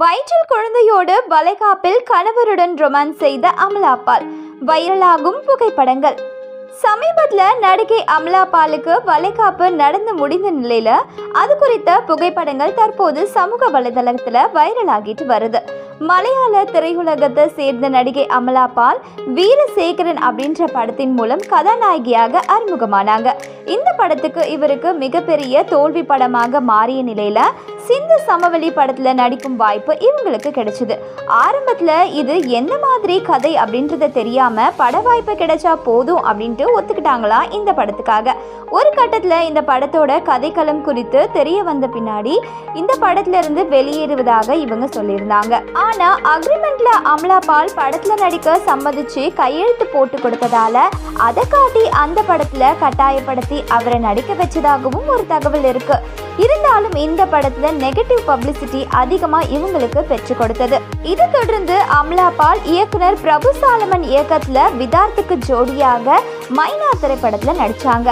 வயிற்றில் குழந்தையோடு வளைகாப்பில் கணவருடன் ரொமான்ஸ் செய்த அமலாபால் வைரலாகும் புகைப்படங்கள். சமீபத்தில் நடிகை அமலாபாலுக்கு வளைகாப்பு நடந்து முடிந்த நிலையில் அது குறித்த புகைப்படங்கள் தற்போது சமூக வலைதளத்தில் வைரலாகிட்டு வருது. மலையாள திரையுலகத்தை சேர்ந்த நடிகை அமலாபால் வீரசேகரன் அப்படின்ற படத்தின் மூலம் கதாநாயகியாக அறிமுகமானாங்க. இந்த படத்துக்கு இவருக்கு மிகப்பெரிய தோல்வி படமாக மாறிய நிலையில சிந்து சமவெளி படத்துல நடிக்கும் வாய்ப்பு இவங்களுக்கு கிடைச்சது. ஆரம்பத்துல இது எந்த மாதிரி கதை அப்படின்றத தெரியாம பட வாய்ப்பு கிடைச்சா போதும் அப்படின்ட்டு ஒத்துக்கிட்டாங்களா இந்த படத்துக்காக. ஒரு கட்டத்துல இந்த படத்தோட கதைக்களம் குறித்து தெரிய வந்த பின்னாடி இந்த படத்துல இருந்து வெளியேறுவதாக இவங்க சொல்லியிருந்தாங்க. ஆனா அக்ரிமெண்ட்ல அமலா பால் படத்துல நடிக்க சம்மதிச்சு கையெழுத்து போட்டு கொடுத்ததால அதை காட்டி அந்த படத்துல கட்டாயப்படுத்தி அவரை நடிக்க வச்சதாகவும் ஒரு தகவல் இருக்கு. இருந்தாலும் இந்த படத்துல நெகட்டிவ் பப்ளிசிட்டி அதிகமா இவங்களுக்கு பெற்று கொடுத்தது. இது தொடர்ந்து அமலா பால் இயக்குனர் பிரபு சாலமன் இயக்கத்துல விதார்த்துக்கு ஜோடியாக மைனா திரைப்படத்துல நடிச்சாங்க.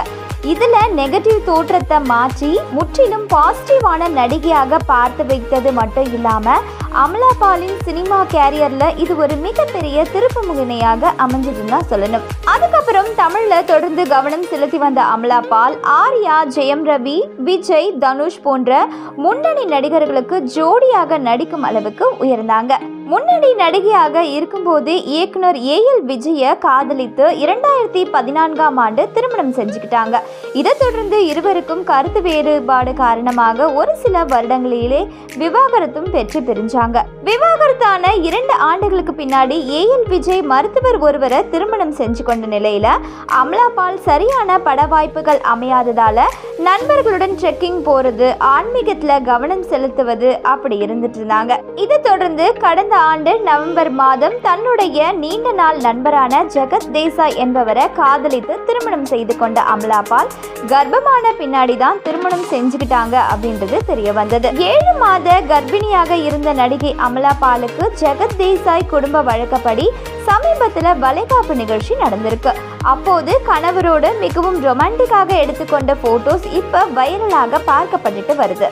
இதுல நெகட்டிவ் தோற்றத்தை மாற்றி முற்றிலும் பாசிட்டிவான நடிகையாக பார்த்து வைத்தது மட்டும் இல்லாம அமலா பாலின் சினிமா கேரியர்ல இது ஒரு மிகப்பெரிய திருப்பு முகனையாக அமைஞ்சதுன்னு தான் சொல்லணும். அதுக்கப்புறம் தமிழ்ல தொடர்ந்து கவனம் செலுத்தி வந்த அமலா பால் ஆர்யா ஜெயம் ரவி விஜய் தனுஷ் போன்ற முன்னணி நடிகர்களுக்கு ஜோடியாக நடிக்கும் அளவுக்கு உயர்ந்தாங்க. முன்னணி நடிகையாக இருக்கும்போது இயக்குனர் ஏஎல் விஜயை காதலித்து இரண்டாயிரத்தி பதினான்காம் ஆண்டு திருமணம் செஞ்சுக்கிட்டாங்க. இதை தொடர்ந்து இருவருக்கும் கருத்து வேறுபாடு காரணமாக ஒரு சில வருடங்களிலே விவாகரத்தும் பெற்று பிரிஞ்சாங்க விவாகரத்தான இரண்டு ஆண்டுகளுக்கு பின்னாடி ஏஎல் விஜய் மருத்துவர் ஒருவரை திருமணம் செஞ்சு கொண்ட நிலையில அமலாபால் சரியான பட வாய்ப்புகள் அமையாததால நண்பர்களுடன் ட்ரெக்கிங் போறது ஆன்மீகத்துல கவனம் செலுத்துவது அப்படி இருந்துட்டு இருந்தாங்க. இதை தொடர்ந்து கடந்த ஆண்டு நவம்பர் மாதம் தன்னுடைய நீண்ட நாள் நண்பரான ஜெகத் தேசாய் என்பவரை காதலித்து திருமணம் செய்து கொண்ட அமலாபால் கர்ப்பமான பின்னாடி தான் திருமணம் செஞ்சுக்கிட்டாங்க அப்படின்றது தெரிய வந்தது. ஏழு மாத கர்ப்பிணியாக இருந்த நடிகை அமலாபாலுக்கு ஜெகத் தேசாய் குடும்ப வழக்கப்படி சமீபத்தில் வளைகாப்பு நிகழ்ச்சி நடந்திருக்கு. அப்போது கணவரோடு மிகவும் ரொமான்டிக்காக எடுத்துக்கொண்ட போட்டோஸ் இப்போ வைரலாக பார்க்கப்பட்டுட்டு வருது.